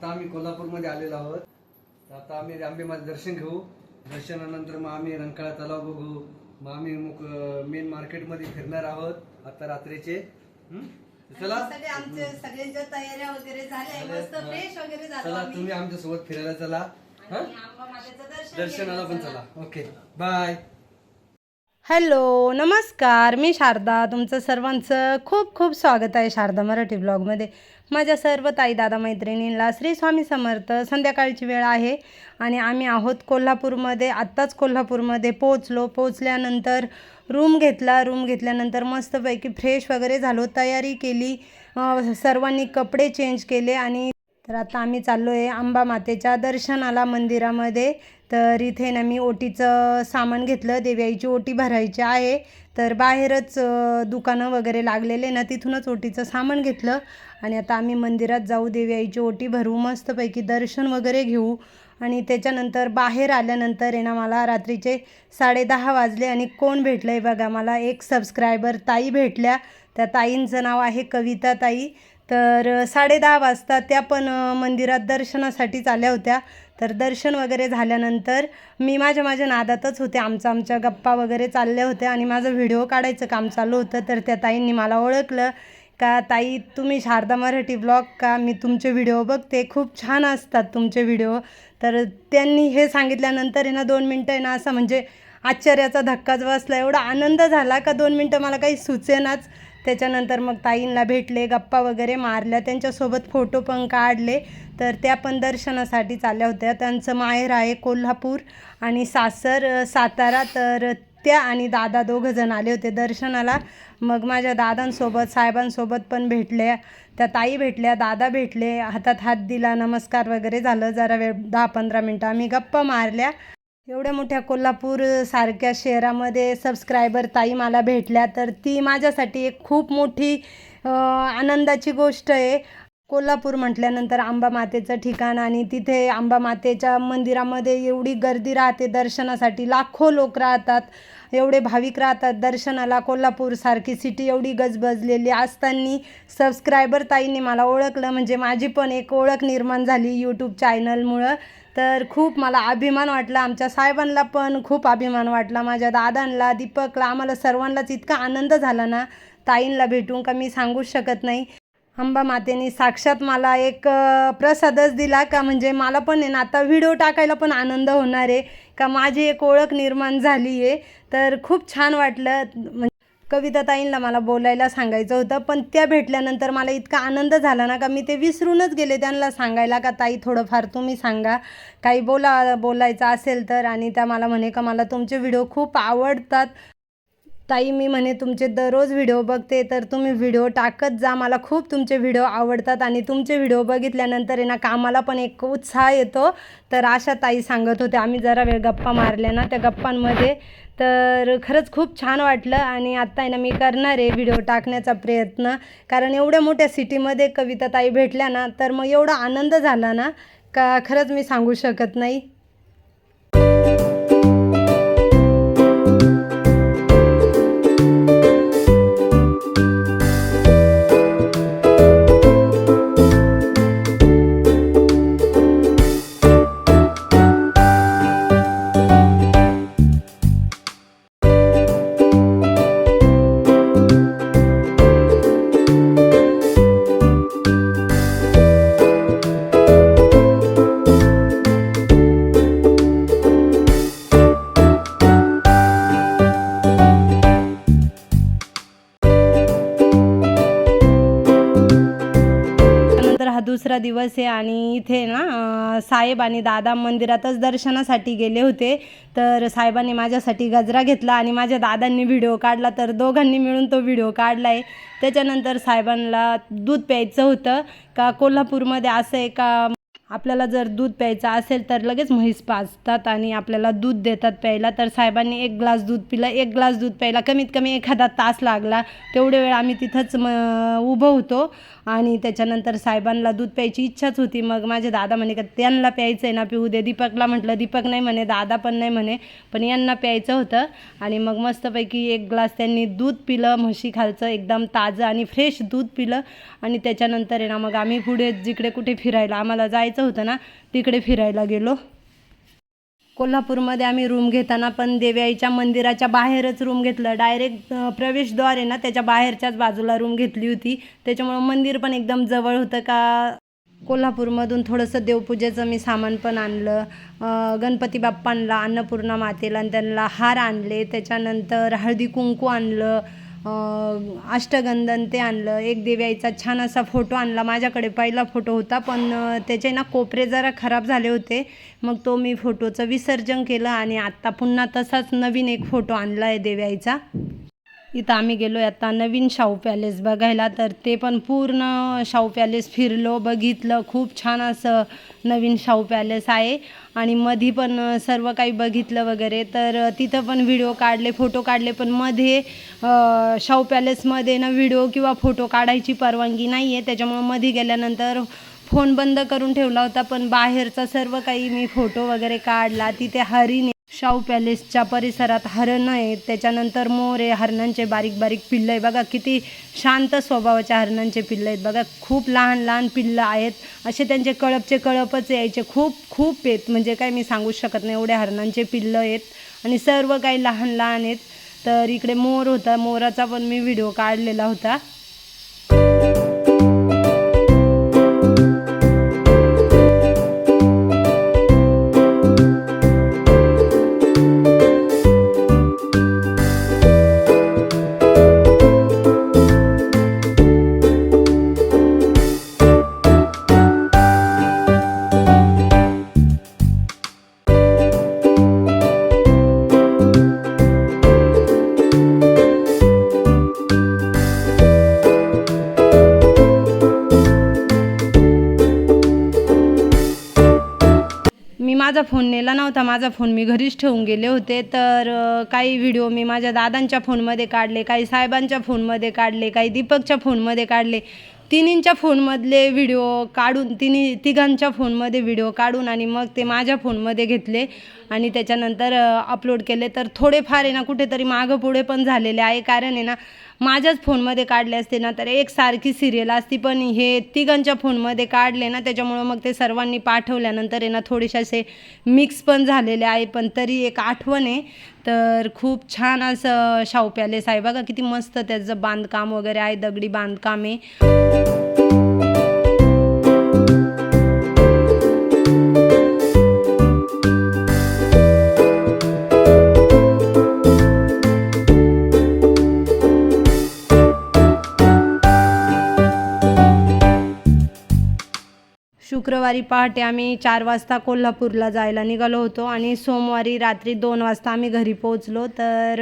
आता आम्ही कोल्हापूरमध्ये आलेलो आहोत. आता आम्ही आंबेमाचं दर्शन घेऊ. दर्शनानंतर मग आम्ही रंकाळा तलाव बघू. मग आम्ही मेन मार्केटमध्ये फिरणार आहोत आता रात्रीचे? तर चला. सगळे आमचे सगळ्यांच्या तयाऱ्या वगैरे झाल्या मस्त फ्रेश वगैरे झालो चला. तुम्ही आमच्यासोबत फिरायला चला. दर्शनाला पण चला. ओके. बाय. हॅलो नमस्कार. मी शारदा. तुमचं सर्वांचं खूप खूप स्वागत आहे शारदा मराठी ब्लॉगमध्ये माझ्या सर्व ताई दादा मैत्रिणींना श्री स्वामी समर्थ संध्याकाळची वेळ आहे. आणि आम्ही आहोत कोल्हापूरमध्ये आत्ताच कोल्हापूरमध्ये पोचलो पोचल्यानंतर रूम घेतला. रूम घेतल्यानंतर मस्तपैकी फ्रेश वगैरे झालो. तयारी केली. सर्वांनी कपडे चेंज केले आणि तर आता आम्ही चाललो आहे आंबा मातेच्या दर्शनाला मंदिरामध्ये. तर इथे ना मी ओटीचं सामान घेतलं. देवी आईची ओटी भरायची आहे. तर बाहेरच दुकानं वगैरे लागलेले ना तिथूनच ओटीचं सामान घेतलं. आणि आता आम्ही मंदिरात जाऊ देव्याईची ओटी भरू मस्तपैकी दर्शन वगैरे घेऊ. आणि त्याच्यानंतर बाहेर आल्यानंतर आहे ना मला रात्रीचे साडेदहा वाजले आणि कोण भेटलं आहे बघा. मला एक सबस्क्रायबर ताई भेटल्या. त्या ताईंचं नाव आहे कविता ताई. तर साडेदहा वाजता त्या पण मंदिरात दर्शनासाठीच आल्या होत्या. तर दर्शन वगैरे झाल्यानंतर मी माझ्या माझ्या नादातच होते. आमच्या आमच्या गप्पा वगैरे चालल्या होत्या आणि माझं व्हिडिओ काढायचं काम चालू होतं. तर त्या ताईंनी मला ओळखलं का ताई तुम्ही शारदा मराठी ब्लॉग का? मी तुमचे व्हिडिओ बघते. खूप छान असतात तुमचे व्हिडिओ. तर त्यांनी हे सांगितल्यानंतर आहे ना दोन मिनटं आहे ना असं म्हणजे आश्चर्याचा धक्काच बसला एवढा आनंद झाला का दोन मिनटं? मला काही सुचेनाच. त्याच्यानंतर मग ताईंना भेटले गप्पा वगैरे मारल्या त्यांच्यासोबत फोटो पण काढले. तर त्या पण दर्शनासाठी चालल्या होत्या. त्यांचं माहेर आहे कोल्हापूर आणि सासर सातारा. तर त्या आणि दादा दोघं जण आले होते दर्शनाला. मग माझ्या दादांसोबत साहेबांसोबत पण भेटल्या. त्या ताई भेटल्या दादा भेटले. हातात हात दिला नमस्कार वगैरे झालं. जरा वेळ दहा पंधरा मिनटं आम्ही गप्पा मारल्या. एवढ्या मोठ्या कोल्हापूर सारख्या शहरामध्ये सबस्क्रायबर ताई मला भेटल्या तर ती माझ्यासाठी एक खूप मोठी आनंदाची गोष्ट आहे. कोल्हापूर म्हटल्यानंतर आंबा मातेचं ठिकाण आणि तिथे आंबा मातेच्या मंदिरामध्ये एवढी गर्दी राहते दर्शनासाठी लाखो लोक राहतात. एवढे भाविक राहतात दर्शनाला. कोल्हापूरसारखी सिटी एवढी गजबजलेली असताना सबस्क्रायबर ताईंनी मला ओळखलं. म्हणजे माझी पण एक ओळख निर्माण झाली यूट्यूब चॅनलमुळं तर खूप मला अभिमान वाटला आमच्या साहेबांना पण खूप अभिमान वाटला माझ्या दादांना दीपकला आम्हाला सर्वांनाच इतका आनंद झाला ना ताईंना भेटून का मी सांगूच शकत नाही. अंबा मातेने साक्षात मला एक प्रसादच दिला का म्हणजे मला पण आहे ना आता व्हिडिओ टाकायला पण आनंद होणार आहे का माझी एक ओळख निर्माण झाली आहे. तर खूप छान वाटलं म्हणजे कविताताईंना कविता ताईंना मला बोलायला सांगायचं होतं पण त्या भेटल्यानंतर मला इतका आनंद झाला ना का मी ते विसरूनच गेले त्यांना सांगायला का ताई थोडंफार तुम्ही सांगा. काही बोला बोलायचं असेल तर. आणि त्या मला म्हणे का मला तुमचे व्हिडिओ खूप आवडतात. ताई मी म्हणे तुमचे दररोज व्हिडिओ बघते तर तुम्ही व्हिडिओ टाकत जा. मला खूप तुमचे व्हिडिओ आवडतात आणि तुमचे व्हिडिओ बघितल्यानंतर आहे ना कामाला पण एक उत्साह येतो. तर अशा ताई सांगत होत्या आम्ही जरा वेळ गप्पा मारल्या ना त्या गप्पांमध्ये. तर खरंच खूप छान वाटलं आणि आत्ता आहे ना मी करणार आहे व्हिडिओ टाकण्याचा प्रयत्न. कारण एवढ्या मोठ्या सिटीमध्ये कविता ताई भेटल्या ना तर मग एवढा आनंद झाला ना का खरंच मी सांगू शकत नाही. दुसरा दिवस आहे आणि इथे ना साहेब आणि दादा मंदिरातच दर्शनासाठी गेले होते. तर साहेबांनी माझ्यासाठी गजरा घेतला आणि माझ्या दादांनी व्हिडिओ काढला. तर दोघांनी मिळून तो व्हिडिओ काढला आहे त्याच्यानंतर साहेबांना दूध प्यायचं होतं. का कोल्हापूरमध्ये असं आहे का आपल्याला जर दूध प्यायचं असेल तर लगेच म्हैस पाजतात आणि आपल्याला दूध देतात प्यायला. तर साहेबांनी एक ग्लास दूध पिलं. एक ग्लास दूध प्यायला कमीत कमी एखादा तास लागला. तेवढे वेळ आम्ही तिथंच म उभं होतो. आणि त्याच्यानंतर साहेबांना दूध प्यायची इच्छाच होती. मग माझे दादा म्हणे का त्यांना प्यायचं आहे ना पिऊ दे. दीपकला म्हटलं दीपक नाही म्हणे दादा पण नाही म्हणे पण यांना प्यायचं होतं. आणि मग मस्तपैकी एक ग्लास त्यांनी दूध पिलं म्हशी खालचं एकदम ताजं आणि फ्रेश दूध पिलं. आणि त्याच्यानंतर आहे ना मग आम्ही पुढे जिकडे कुठे फिरायला आम्हाला जायचं होतं ना तिकडे फिरायला गेलो. कोल्हापूरमध्ये आम्ही रूम घेताना पण देव्याईच्या मंदिराच्या बाहेरच रूम घेतलं. डायरेक्ट प्रवेशद्वार आहे ना त्याच्या बाहेरच्याच बाजूला रूम घेतली होती. त्याच्यामुळं मंदिर पण एकदम जवळ होतं का कोल्हापूरमधून थोडंसं देवपूजेचं मी सामान पण आणलं. गणपती बाप्पांना अन्नपूर्णा मातेला आणि त्यांना हार आणले. त्याच्यानंतर हळदी कुंकू आणलं. अष्टगंधन ते आणलं एक देव्याईचा छान असा फोटो आणला माझ्याकडे पहिला फोटो होता पण त्याचे ना कोपरे जरा खराब झाले होते. मग तो मी फोटोचं विसर्जन केलं आणि आत्ता पुन्हा तसाच नवीन एक फोटो आणला आहे देव्याईचा इथं आम्ही गेलो आता नवीन शाहू पॅलेस बघायला. तर ते पण पूर्ण शाहू पॅलेस फिरलो बघितलं. खूप छान असं नवीन शाहू पॅलेस आहे. आणि मधी पण सर्व काही बघितलं वगैरे. तर तिथं पण व्हिडिओ काढले फोटो काढले पण मध्ये शाहू पॅलेसमध्ये ना व्हिडिओ किंवा फोटो काढायची परवानगी नाही आहे त्याच्यामुळं मध्ये गेल्यानंतर फोन बंद करून ठेवला होता पण बाहेरचा सर्व काही मी फोटो वगैरे काढला. तिथे हरिण आहे. शाहू पॅलेसच्या परिसरात हरण आहेत. त्याच्यानंतर मोर आहे हरणांचे बारीक बारीक पिल्लं आहे बघा किती शांत स्वभावाच्या हरणांचे पिल्लं आहेत. बघा खूप लहान लहान पिल्लं आहेत. असे त्यांचे कळपचे कळपच यायचे. खूप खूप आहेत. म्हणजे काय मी सांगू शकत नाही. एवढे हरणांचे पिल्लं आहेत. आणि सर्व काही लहान लहान आहेत. तर इकडे मोर होता. मोराचा पण मी व्हिडिओ काढलेला होता. माझा फोन नेला नव्हता माझा फोन मी घरीच ठेवून गेले होते. तर काही व्हिडिओ मी माझ्या दादांच्या फोनमध्ये काढले काही साहेबांच्या फोनमध्ये काढले काही दीपकच्या फोनमध्ये काढले. तिन्हींच्या फोनमधले व्हिडिओ काढून तिन्ही तिघांच्या फोनमध्ये व्हिडिओ काढून आणि मग ते माझ्या फोनमध्ये घेतले आणि त्याच्यानंतर अपलोड केले. तर थोडेफार आहे ना कुठेतरी मागं पुढे पण झालेले आहे. कारण आहे ना माझ्याच फोनमध्ये काढले असते ना तर एक सारखी सिरियल असती. पण हे तिघांच्या फोनमध्ये काढले ना त्याच्यामुळं मग ते सर्वांनी पाठवल्यानंतर आहे ना थोडेसे असे मिक्स पण झालेले आहे. पण तरी एक आठवण आहे. तर खूप छान असं शाहू पॅलेस आहे. बघा किती मस्त त्याचं बांधकाम वगैरे आहे. दगडी बांधकाम आहे. शुक्रवारी पहाटे आम्ही चार वाजता कोल्हापूरला जायला निघालो होतो आणि सोमवारी रात्री दोन वाजता आम्ही घरी पोहोचलो. तर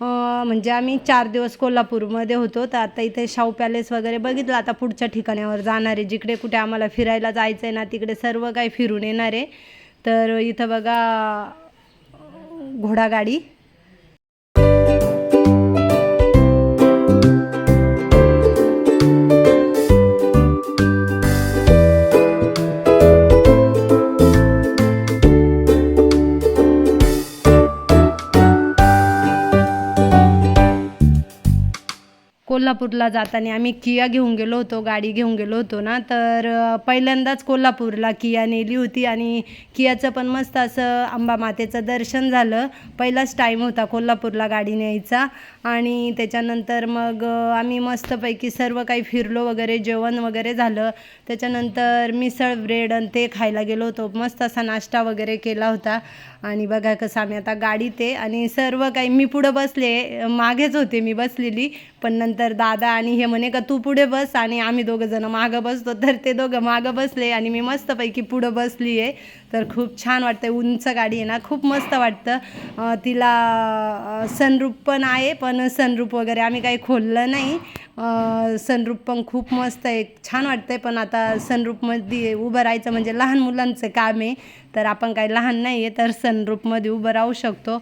म्हणजे आम्ही चार दिवस कोल्हापूरमध्ये होतो. तर आता इथे शाहू पॅलेस वगैरे बघितलं. आता पुढच्या ठिकाणावर जाणार आहे. जिकडे कुठे आम्हाला फिरायला जायचं आहे ना तिकडे सर्व काही फिरून येणार आहे. तर इथं बघा घोडागाडी. कोल्हापूरला जाताना आम्ही किया घेऊन गेलो होतो गाडी घेऊन गेलो होतो ना. तर पहिल्यांदाच कोल्हापूरला किया नेली होती आणि कियाचं पण मस्त असं आंबा मातेचं दर्शन झालं. पहिलाच टाईम होता कोल्हापूरला गाडी न्यायचा आणि त्याच्यानंतर मग आम्ही मस्तपैकी सर्व काही फिरलो वगैरे जेवण वगैरे झालं. त्याच्यानंतर मिसळ ब्रेड आणि ते खायला गेलो होतो. मस्त असा नाश्ता वगैरे केला होता. आणि बघा कसं आम्ही आता गाडीत आहे आणि सर्व काही मी पुढं बसले मागेच होते मी बसलेली. पण नंतर दादा आणि हे म्हणे का तू पुढे बस आणि आम्ही दोघं जण मागं बसतो. तर ते दोघं मागं बसले आणि मी मस्तपैकी पुढं बसली आहे तर खूप छान वाटतं उंच गाडी आहे ना खूप मस्त वाटतं. तिला सनरूप पण आहे पण सनरूप वगैरे आम्ही काही खोललं नाही. सनरूप पण खूप मस्त आहे छान वाटतं आहे पण आता सनरूपमध्ये उभं राहायचं म्हणजे लहान मुलांचं काम आहे. तर आपण काही लहान नाही आहे तर सनरूपमध्ये उभं राहू शकतो.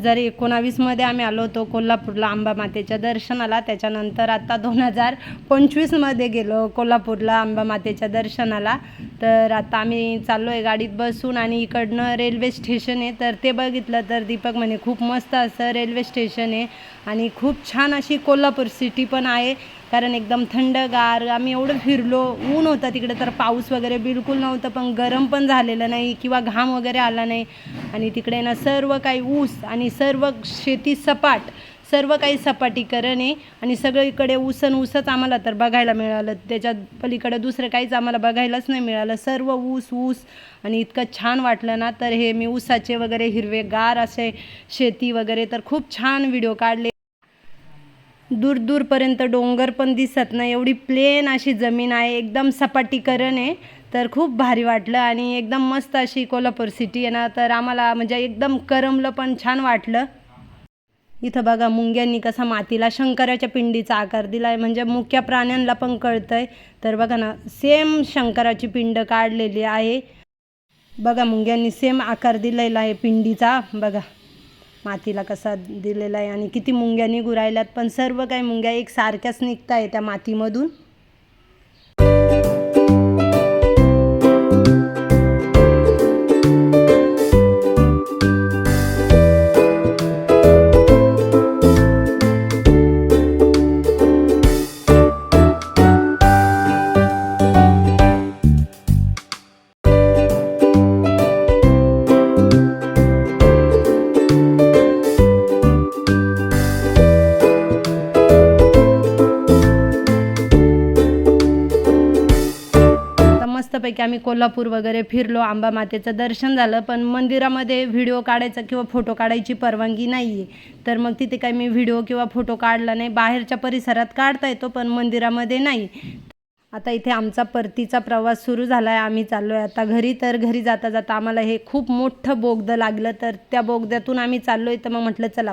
हजार एकोणावीसमध्ये आम्ही आलो होतो कोल्हापूरला अंबा मातेच्या दर्शनाला. त्याच्यानंतर आता दोन हजार पंचवीसमध्ये गेलो कोल्हापूरला अंबामातेच्या दर्शनाला. तर आता आम्ही चाललो आहे गाडीत बसून आणि इकडनं रेल्वे स्टेशन आहे. तर ते बघितलं तर दीपक म्हणे खूप मस्त असं रेल्वे स्टेशन आहे आणि खूप छान अशी कोल्हापूर सिटी पण आहे. कारण एकदम थंडगार आम्ही एवढं फिरलो. ऊन होतं तिकडे तर पाऊस वगैरे बिलकुल नव्हतं पण गरम पण झालेलं नाही किंवा घाम वगैरे आला नाही. आणि तिकडे ना सर्व काही ऊस आणि सर्व शेती सपाट सर्व काही सपाटीकरण आहे. आणि सगळीकडे ऊसन ऊसच आम्हाला तर बघायला मिळालं. त्याच्यात पलीकडे दुसरं काहीच आम्हाला बघायलाच नाही मिळालं. सर्व ऊस ऊस आणि इतकं छान वाटलं ना तर हे मी ऊसाचे वगैरे हिरवेगार असे शेती वगैरे तर खूप छान व्हिडिओ काढले. दूर दूरपर्यंत डोंगर पण दिसत नाही. एवढी प्लेन अशी जमीन आहे. एकदम सपाटीकरण आहे. तर खूप भारी वाटलं आणि एकदम मस्त अशी कोल्हापूर सिटी आहे ना. तर आम्हाला म्हणजे एकदम करमलं पण छान वाटलं. इथं बघा मुंग्यांनी कसा मातीला शंकराच्या पिंडीचा आकार दिला आहे म्हणजे मुख्या प्राण्यांना पण कळतं आहे तर बघा ना सेम शंकराची पिंड काढलेली आहे. बघा मुंग्यांनी सेम आकार दिलेला आहे पिंडीचा. बघा. मातीला कसा दिलेला आहे आणि किती मुंग्या निघू राहिल्यात पण सर्व काही मुंग्या एक सारख्याच निघत आहे त्या मातीमधून. मस्तपैकी आम्ही कोल्हापूर वगैरे फिरलो आंबा मातेचं दर्शन झालं पण मंदिरामध्ये व्हिडिओ काढायचा किंवा फोटो काढायची परवानगी नाही आहे तर मग तिथे काही मी व्हिडिओ किंवा फोटो काढला नाही. बाहेरच्या परिसरात काढता येतो पण मंदिरामध्ये नाही. आता इथे आमचा परतीचा प्रवास सुरू झाला आहे आम्ही चाललो आहे आता घरी. तर घरी जाता जाता आम्हाला हे खूप मोठं बोगदं लागलं. तर त्या बोगद्यातून आम्ही चाललो आहे तर मग म्हटलं चला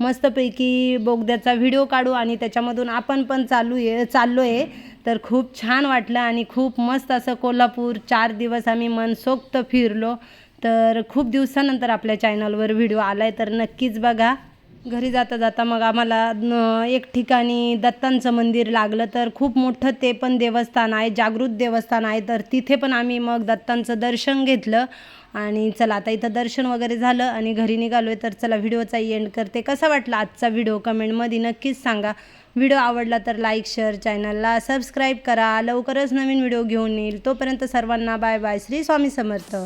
मस्तपैकी बोगद्याचा व्हिडिओ काढू आणि त्याच्यामधून आपण पण चालू आहे चाललो आहे तर खूप छान वाटलं आणि खूप मस्त असं कोल्हापूर चार दिवस आम्ही मनसोक्त फिरलो. तर खूप दिवसानंतर आपल्या चॅनलवर व्हिडिओ आला आहे तर नक्कीच बघा. घरी जाता जाता मग आम्हाला एक ठिकाणी दत्तांचं मंदिर लागलं तर खूप मोठं ते पण देवस्थान आहे जागृत देवस्थान आहे. तर तिथे पण आम्ही मग दत्तांचं दर्शन घेतलं आणि चला आता इथं दर्शन वगैरे झालं आणि घरी निघालो आहे तर चला व्हिडिओचा एंड करते. कसा वाटला आजचा व्हिडिओ? कमेंटमध्ये नक्कीच सांगा. व्हिडिओ आवडला तर लाईक शेअर चॅनलला सबस्क्राईब करा. लवकरच नवीन व्हिडिओ घेऊन येईल. तोपर्यंत सर्वांना बाय बाय श्री स्वामी समर्थ.